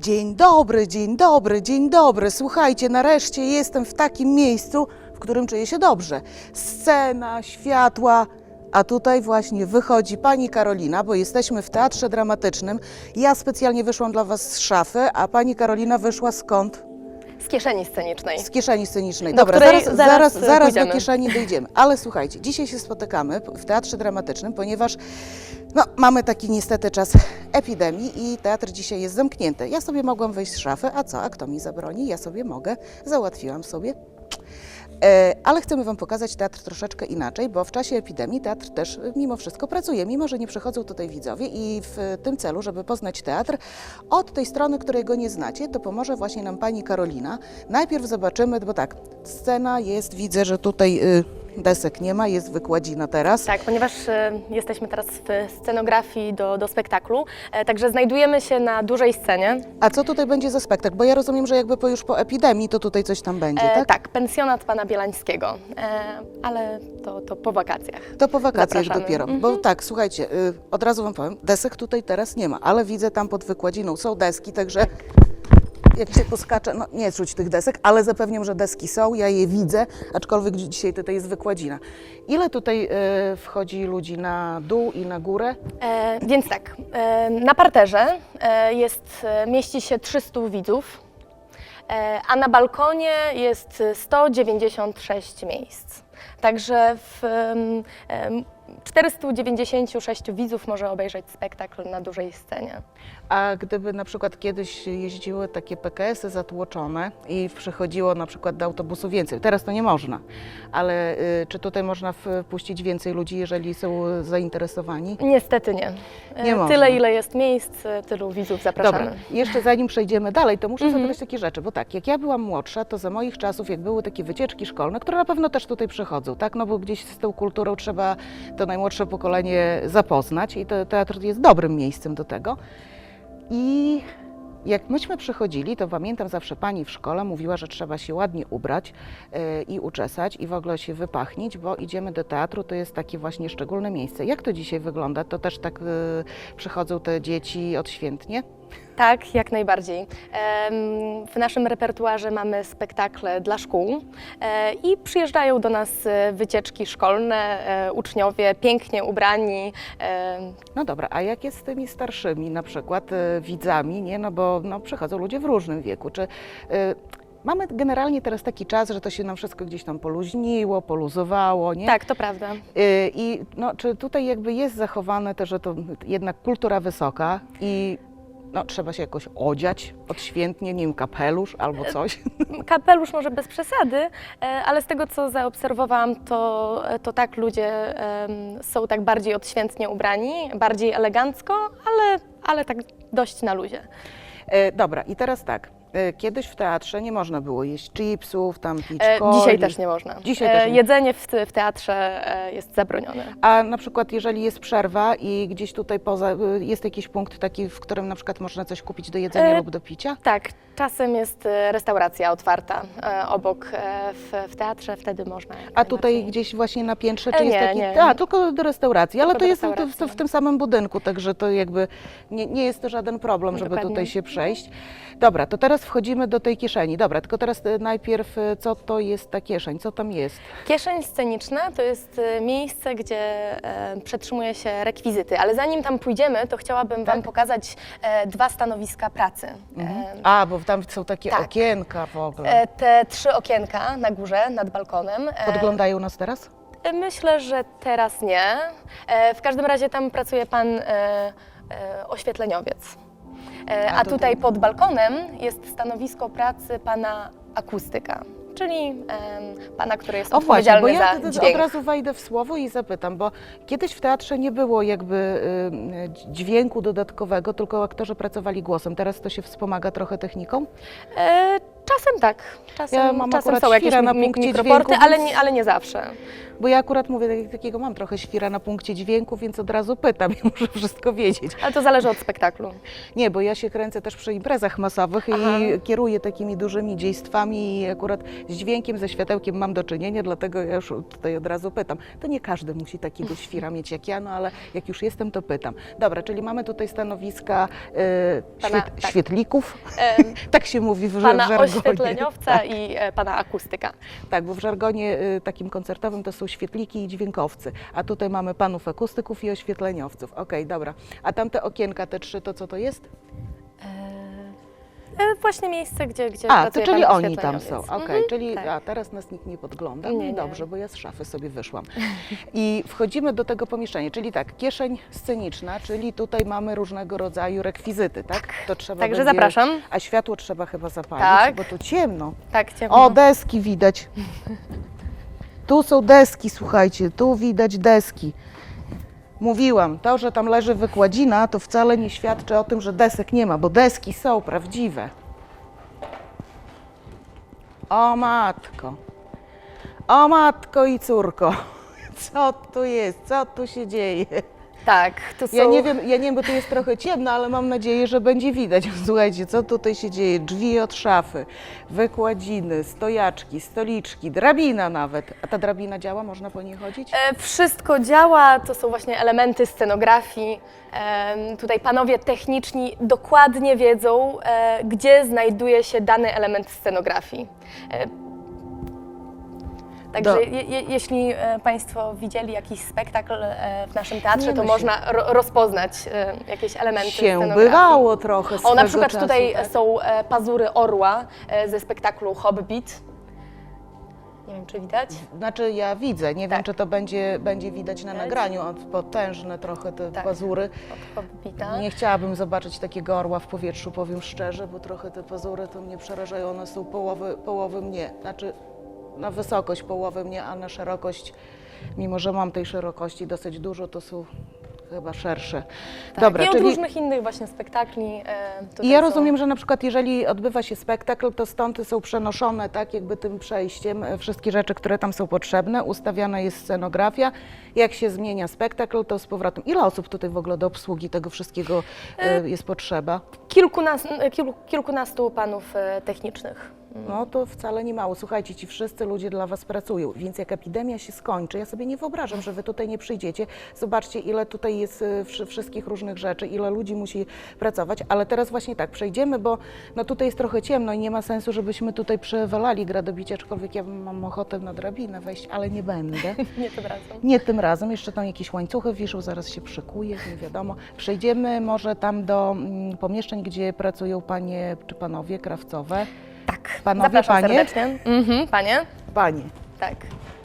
Dzień dobry, dzień dobry, dzień dobry. Słuchajcie, nareszcie jestem w takim miejscu, w którym czuję się dobrze. Scena, światła, a tutaj właśnie wychodzi pani Karolina, bo jesteśmy w teatrze dramatycznym. Ja specjalnie wyszłam dla was z szafy, a pani Karolina wyszła skąd? Kieszeni scenicznej. Z kieszeni scenicznej. Do Dobra, zaraz, zaraz, zaraz, e, do kieszeni dojdziemy. Ale słuchajcie, dzisiaj się spotykamy w teatrze dramatycznym, ponieważ no, mamy taki niestety czas epidemii i teatr dzisiaj jest zamknięty. Ja sobie mogłam wyjść z szafy, a co? A kto mi zabroni? Ja sobie mogę. Załatwiłam sobie. E, Ale chcemy Wam pokazać teatr troszeczkę inaczej, bo w czasie epidemii teatr też e, mimo wszystko pracuje, mimo że nie przychodzą tutaj widzowie i w tym celu, żeby poznać teatr, od tej strony, której go nie znacie, to pomoże właśnie nam Pani Karolina. Najpierw zobaczymy, bo tak, scena jest, widzę, że tutaj desek nie ma, jest wykładzina teraz. Tak, ponieważ e, jesteśmy teraz w scenografii do, do spektaklu, e, także znajdujemy się na dużej scenie. A co tutaj będzie za spektakl? Bo ja rozumiem, że jakby po, już po epidemii, to tutaj coś tam będzie, E, tak? tak, pensjonat pana Bielańskiego, e, ale to, to po wakacjach. To po wakacjach Zapraszamy. dopiero. Bo tak, słuchajcie, y, od razu wam powiem, desek tutaj teraz nie ma, ale widzę tam pod wykładziną są deski, także jak się poskacze, no nie czuć tych desek, ale zapewniam, że deski są, ja je widzę, aczkolwiek dzi- dzisiaj tutaj jest wykładzina. Ile tutaj y, wchodzi ludzi na dół i na górę? E, więc tak, e, na parterze e, jest, e, mieści się 300 widzów, e, a na balkonie jest 196 miejsc. Także w, 496 widzów może obejrzeć spektakl na dużej scenie. A gdyby na przykład kiedyś jeździły takie PKS-y zatłoczone i przychodziło na przykład do autobusu więcej, teraz to nie można, ale y, czy tutaj można wpuścić więcej ludzi, jeżeli są zainteresowani? Niestety nie. E, Nie można. Tyle, ile jest miejsc, e, tylu widzów zapraszamy. Dobra, jeszcze zanim przejdziemy dalej, to muszę Mhm. zapytać takie rzeczy, bo tak, jak ja byłam młodsza, to za moich czasów, jak były takie wycieczki szkolne, które na pewno też tutaj przychodzą, tak, no bo gdzieś z tą kulturą trzeba to najmłodsze pokolenie zapoznać i te, teatr jest dobrym miejscem do tego. I jak myśmy przychodzili, to pamiętam zawsze pani w szkole mówiła, że trzeba się ładnie ubrać e, i uczesać i w ogóle się wypachnić, bo idziemy do teatru, to jest takie właśnie szczególne miejsce. Jak to dzisiaj wygląda? To też tak e, przychodzą te dzieci odświętnie? Tak, jak najbardziej. W naszym repertuarze mamy spektakle dla szkół e, i przyjeżdżają do nas e, wycieczki szkolne, e, uczniowie pięknie ubrani. No dobra, a jak jest z tymi starszymi, na przykład widzami, nie? No bo no, przychodzą ludzie w różnym wieku. Czy mamy generalnie teraz taki czas, że to się nam wszystko gdzieś tam poluźniło, poluzowało, nie? Tak, to prawda. I no, czy tutaj jakby jest zachowane też, że to jednak kultura wysoka i no, trzeba się jakoś odziać odświętnie, nie wiem, kapelusz albo coś? Kapelusz może bez przesady, e, ale z tego co zaobserwowałam, to, to tak ludzie są tak bardziej odświętnie ubrani, bardziej elegancko, ale, ale tak dość na luzie. E, dobra, i teraz tak. E, Kiedyś w teatrze nie można było jeść chipsów, tam pić E, coli. Dzisiaj też nie można. Dzisiaj E, też nie. Jedzenie w, w teatrze e, jest zabronione. A na przykład jeżeli jest przerwa i gdzieś tutaj poza, y, jest jakiś punkt taki, w którym na przykład można coś kupić do jedzenia E, lub do picia? Tak, czasem jest e, restauracja otwarta e, obok e, w, w teatrze, wtedy można. A tutaj gdzieś właśnie na piętrze, E, czy jest nie, taki... nie. A, tylko do restauracji, ale Tylko to do jest w, w, w tym samym budynku, także to jakby nie, nie jest to żaden problem, żeby Dokładnie. tutaj się przejść. Dobra, to teraz wchodzimy do tej kieszeni. Dobra, tylko teraz y, najpierw y, co to jest ta kieszeń, co tam jest? Kieszeń sceniczna to jest e, miejsce, gdzie e, przetrzymuje się rekwizyty, ale zanim tam pójdziemy, to chciałabym Wam Tak. pokazać e, dwa stanowiska pracy. E, A, bo tam są takie tak. okienka w ogóle. e, te trzy okienka na górze, nad balkonem. e, Podglądają nas teraz? E, Myślę, że teraz nie. E, W każdym razie tam pracuje pan e, e, oświetleniowiec. E, A tutaj pod balkonem jest stanowisko pracy pana akustyka, czyli em, pana, który jest O właśnie, bo ja za dźwięk. od razu wejdę w słowo i zapytam, bo kiedyś w teatrze nie było jakby y, dźwięku dodatkowego, tylko aktorzy pracowali głosem. Teraz to się wspomaga trochę techniką? E, Czasem tak. Czasem, Ja mam czasem są jakieś na punkcie mikroporty, dźwięku, ale, nie, ale nie zawsze. Bo ja akurat mówię, tak- takiego mam trochę świra na punkcie dźwięku, więc od razu pytam i muszę wszystko wiedzieć. Ale to zależy od spektaklu. Nie, bo ja się kręcę też przy imprezach masowych Aha. i kieruję takimi dużymi dziejstwami i akurat z dźwiękiem, ze światełkiem mam do czynienia, dlatego ja już tutaj od razu pytam. To nie każdy musi takiego świra mieć jak ja, no ale jak już jestem, to pytam. Dobra, czyli mamy tutaj stanowiska e, Pana- świet, tak. świetlików, tak się mówi w, Pana żargonie. Oświetleniowca Tak. i e, pana akustyka. Tak, bo w żargonie y, takim koncertowym to są świetliki i dźwiękowcy, a tutaj mamy panów akustyków i oświetleniowców. Okej, dobra. A tamte okienka, te trzy, to co to jest? E, właśnie miejsce, gdzie, gdzie A, to pracuje czyli pan oni tam są. oświetleniowiec. Okej, Mhm, czyli tak. a teraz nas nikt nie podgląda. Nie, no i nie. dobrze, bo ja z szafy sobie wyszłam. I wchodzimy do tego pomieszczenia, czyli tak, kieszeń sceniczna, czyli tutaj mamy różnego rodzaju rekwizyty, tak? To trzeba Także będzie- zapraszam. A światło trzeba chyba zapalić, Tak. bo tu ciemno. Tak, ciemno. O, deski widać. Tu są deski, słuchajcie, tu widać deski. Mówiłam, to, że tam leży wykładzina, to wcale nie świadczy o tym, że desek nie ma, bo deski są prawdziwe. O matko. O matko i córko. Co tu jest? Co tu się dzieje? Tak, to są... Ja nie wiem, ja nie wiem, bo tu jest trochę ciemno, ale mam nadzieję, że będzie widać. Słuchajcie, co tutaj się dzieje? Drzwi od szafy, wykładziny, stojaczki, stoliczki, drabina nawet. A ta drabina działa? Można po niej chodzić? E, Wszystko działa, to są właśnie elementy scenografii. Em, Tutaj panowie techniczni dokładnie wiedzą, e, gdzie znajduje się dany element scenografii. E, Także Do- je, je, jeśli e, Państwo widzieli jakiś spektakl e, w naszym teatrze, Nie to się- można ro, rozpoznać e, jakieś elementy Się bywało trochę O, na przykład czasu, tutaj tak? są pazury orła ze spektaklu Hobbit. Nie wiem, czy widać. Znaczy ja widzę, nie wiem, Tak. czy to będzie, będzie widać na nagraniu, potężne trochę te Tak. pazury. Nie chciałabym zobaczyć takiego orła w powietrzu, powiem szczerze, bo trochę te pazury to mnie przerażają. One są połowy, połowy mnie, znaczy na wysokość połowy mnie, a na szerokość, mimo że mam tej szerokości dosyć dużo, to są chyba szersze. Tak, Dobra, I od czyli różnych innych właśnie spektakli. E, i ja są- rozumiem, że na przykład jeżeli odbywa się spektakl, to stąd są przenoszone tak jakby tym przejściem e, wszystkie rzeczy, które tam są potrzebne, ustawiana jest scenografia. Jak się zmienia spektakl, to z powrotem. Ile osób tutaj w ogóle do obsługi tego wszystkiego e, jest potrzeba? Kilkunas, kilku, kilkunastu panów e, technicznych. No to wcale nie mało. Słuchajcie, ci wszyscy ludzie dla Was pracują, więc jak epidemia się skończy, ja sobie nie wyobrażam, że Wy tutaj nie przyjdziecie. Zobaczcie, ile tutaj jest wszy- wszystkich różnych rzeczy, ile ludzi musi pracować, ale teraz właśnie tak, przejdziemy, bo no tutaj jest trochę ciemno i nie ma sensu, żebyśmy tutaj przewalali gradobicie, aczkolwiek ja mam ochotę na drabinę wejść, ale nie będę. Nie tym razem. Nie tym razem, jeszcze tam jakieś łańcuchy wiszą, zaraz się przykuje, nie wiadomo. Przejdziemy może tam do mm, pomieszczeń, gdzie pracują panie czy panowie krawcowe. Tak. Panowie, Zapraszam panie? serdecznie. Mhm, panie? Panie. Tak.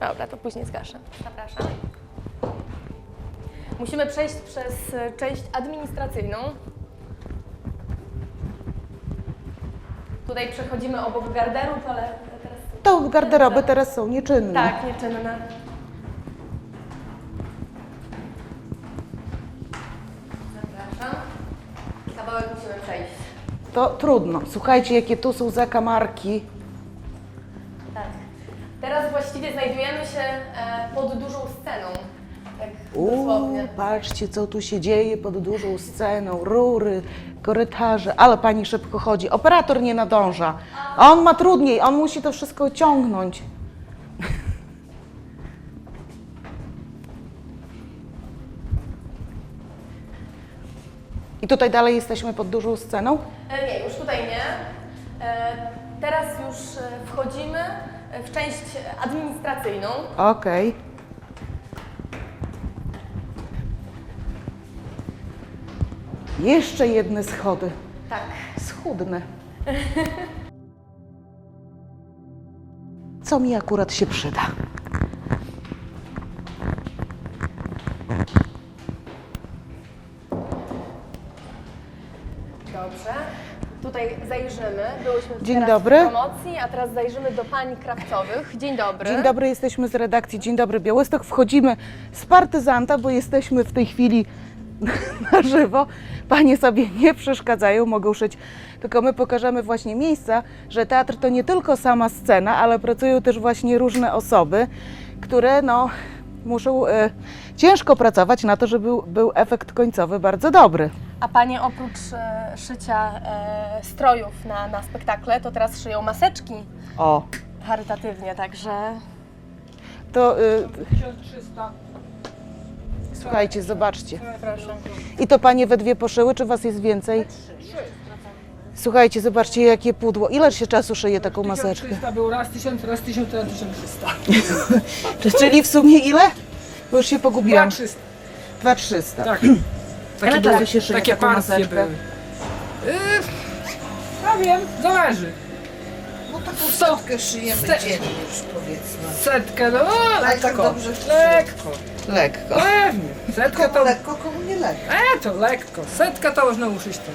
Dobra, to później zgaszę. Zapraszam. Musimy przejść przez e, część administracyjną. Tutaj przechodzimy obok garderów, ale teraz... To garderoby teraz są nieczynne. Tak, nieczynne. To trudno. Słuchajcie, jakie tu są zakamarki. Tak. Teraz właściwie znajdujemy się e, pod dużą sceną. Tak Uuu, dosłownie. patrzcie, co tu się dzieje pod dużą sceną. Rury, korytarze. Ale pani szybko chodzi. Operator nie nadąża. A on ma trudniej, on musi to wszystko ciągnąć. I tutaj dalej jesteśmy pod dużą sceną. E, nie, już tutaj nie. E, teraz już e, wchodzimy w część administracyjną. Okej. Jeszcze jedne schody. Tak. Schudne. Co mi akurat się przyda? Dobrze. Tutaj zajrzymy. Byłyśmy Dzień teraz dobry. w promocji, a teraz zajrzymy do pań krawcowych. Dzień dobry. Dzień dobry, jesteśmy z redakcji Dzień dobry Białystok. Wchodzimy z partyzanta, bo jesteśmy w tej chwili na żywo. Panie sobie nie przeszkadzają, mogą szyć. Tylko my pokażemy właśnie miejsca, że teatr to nie tylko sama scena, ale pracują też właśnie różne osoby, które no, muszą e, ciężko pracować na to, żeby był, efekt końcowy bardzo dobry. A panie oprócz e, szycia e, strojów na, na spektakle, to teraz szyją maseczki O, charytatywnie, także to y, 1300. słuchajcie, zobaczcie. proszę. I to panie we dwie poszyły, czy was jest więcej? Słuchajcie, zobaczcie jakie pudło. Ile się czasu szyje taką maseczkę? 1300 był raz 1000, raz 1000, raz 1300. Czyli w sumie ile? Bo już się pogubiłam. 2300. 2300. Tak. Ile czasu się szyje takie taką partie maseczkę? były. Yy, ja wiem, zależy. No taką setkę szyjemy Ste- dziennie już powiedzmy. Setkę, no ale tak lekko. dobrze Lekko. Lekko. Pewnie. Setka Komu to... lekko, komu nie lekko. E, to lekko. Setka to można uszyć to.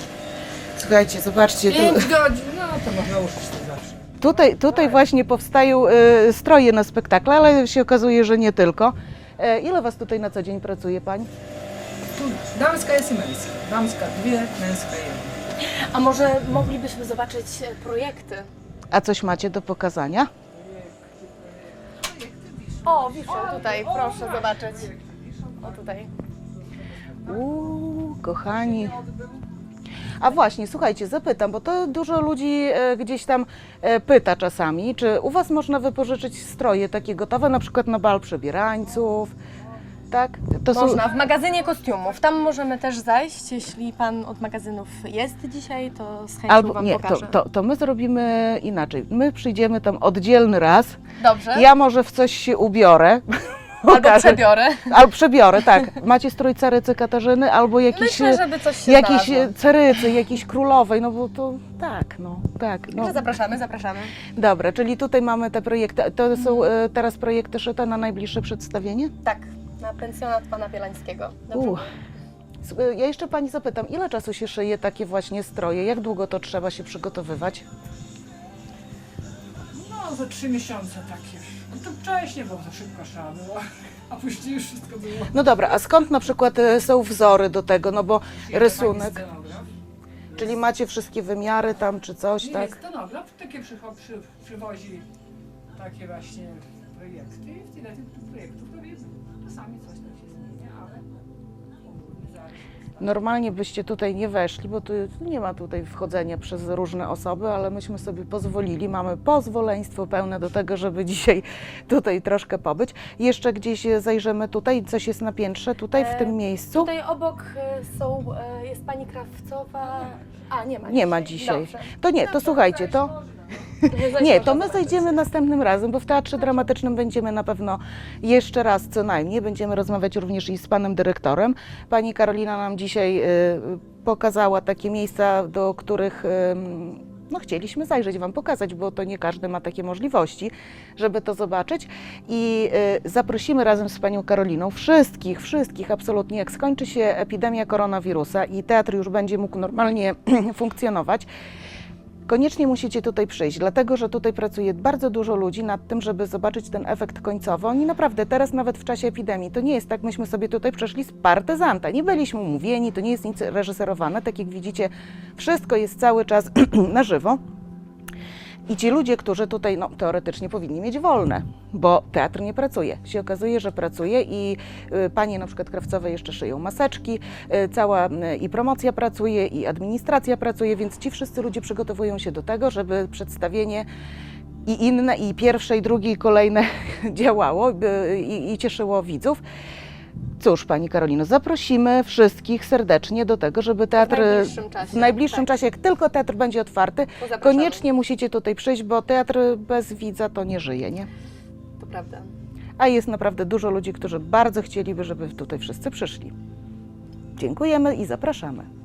Słuchajcie, zobaczcie. Tu, 5 godzin, no to można uszyć to zawsze. tutaj, tutaj właśnie powstają y, stroje na spektakle, ale się okazuje, że nie tylko. E, ile was tutaj na co dzień pracuje pani? Damska jest i męska. Damska dwie, męska jedna. A może moglibyśmy zobaczyć e, projekty? A coś macie do pokazania? O, wiszę tutaj, proszę zobaczyć. O tutaj. Uuu, kochani. A właśnie, słuchajcie, zapytam, bo to dużo ludzi e, gdzieś tam e, pyta czasami, czy u Was można wypożyczyć stroje takie gotowe, na przykład na bal przebierańców, tak? To Można w magazynie kostiumów. Tam możemy też zajść. Jeśli pan od magazynów jest dzisiaj, to z chęcią Albo wam nie, to, pokażę. to, to my zrobimy inaczej. My przyjdziemy tam oddzielny raz. Dobrze. Ja może w coś się ubiorę. Albo przebiorę. Albo przebiorę, tak. Macie strój carycy Katarzyny albo jakiś. Myślę, żeby coś się Jakiejś znalazło. carycy, jakiejś królowej, no bo to tak, no tak. No. Także zapraszamy, zapraszamy. Dobra, czyli tutaj mamy te projekty. To są e, teraz projekty szyte na najbliższe przedstawienie? Tak, na pensjonat pana Bielańskiego. Dobrze. U. S- e, Ja jeszcze pani zapytam, ile czasu się szyje takie właśnie stroje? Jak długo to trzeba się przygotowywać? No, za trzy miesiące takie. No to wcześniej, bo to szybko trzeba było. A później już wszystko było. No dobra, a skąd na przykład e, są wzory do tego? No bo rysunek, Taki scenograf. czyli macie wszystkie wymiary tam czy coś, Nie, tak? scenograf takie przycho- przy, przywozi takie właśnie projekty i w tyle tych projektów robię czasami coś tam Normalnie byście tutaj nie weszli, bo tu nie ma tutaj wchodzenia przez różne osoby, ale myśmy sobie pozwolili, mamy pozwoleństwo pełne do tego, żeby dzisiaj tutaj troszkę pobyć. Jeszcze gdzieś zajrzymy tutaj, coś jest na piętrze, tutaj w E, tym miejscu. Tutaj obok e, są, e, jest pani Krawcowa. A, nie ma Nie ma dzisiaj. Dobrze. To nie, to słuchajcie, to nie, to my zajdziemy następnym razem, bo w Teatrze Dramatycznym będziemy na pewno jeszcze raz co najmniej. Będziemy rozmawiać również i z panem dyrektorem. Pani Karolina nam dzisiaj y, pokazała takie miejsca, do których ym, no, chcieliśmy zajrzeć, Wam pokazać, bo to nie każdy ma takie możliwości, żeby to zobaczyć. I y, zaprosimy razem z Panią Karoliną wszystkich, wszystkich absolutnie, jak skończy się epidemia koronawirusa i teatr już będzie mógł normalnie funkcjonować, Koniecznie musicie tutaj przyjść, dlatego że tutaj pracuje bardzo dużo ludzi nad tym, żeby zobaczyć ten efekt końcowy. Oni naprawdę teraz, nawet w czasie epidemii, to nie jest tak, myśmy sobie tutaj przeszli z partyzanta. Nie byliśmy umówieni, to nie jest nic reżyserowane. Tak jak widzicie, wszystko jest cały czas na żywo. I ci ludzie, którzy tutaj no, teoretycznie powinni mieć wolne, bo teatr nie pracuje. Się okazuje, że pracuje i y, panie na przykład krawcowe jeszcze szyją maseczki, y, cała y, i promocja pracuje, i administracja pracuje, więc ci wszyscy ludzie przygotowują się do tego, żeby przedstawienie i inne, i pierwsze, i drugie, i kolejne działało i, i cieszyło widzów. Cóż, Pani Karolino, zaprosimy wszystkich serdecznie do tego, żeby teatr najbliższym czasie, w najbliższym tak. czasie, jak tylko teatr będzie otwarty, koniecznie musicie tutaj przyjść, bo teatr bez widza to nie żyje, nie? To prawda. A jest naprawdę dużo ludzi, którzy bardzo chcieliby, żeby tutaj wszyscy przyszli. Dziękujemy i zapraszamy.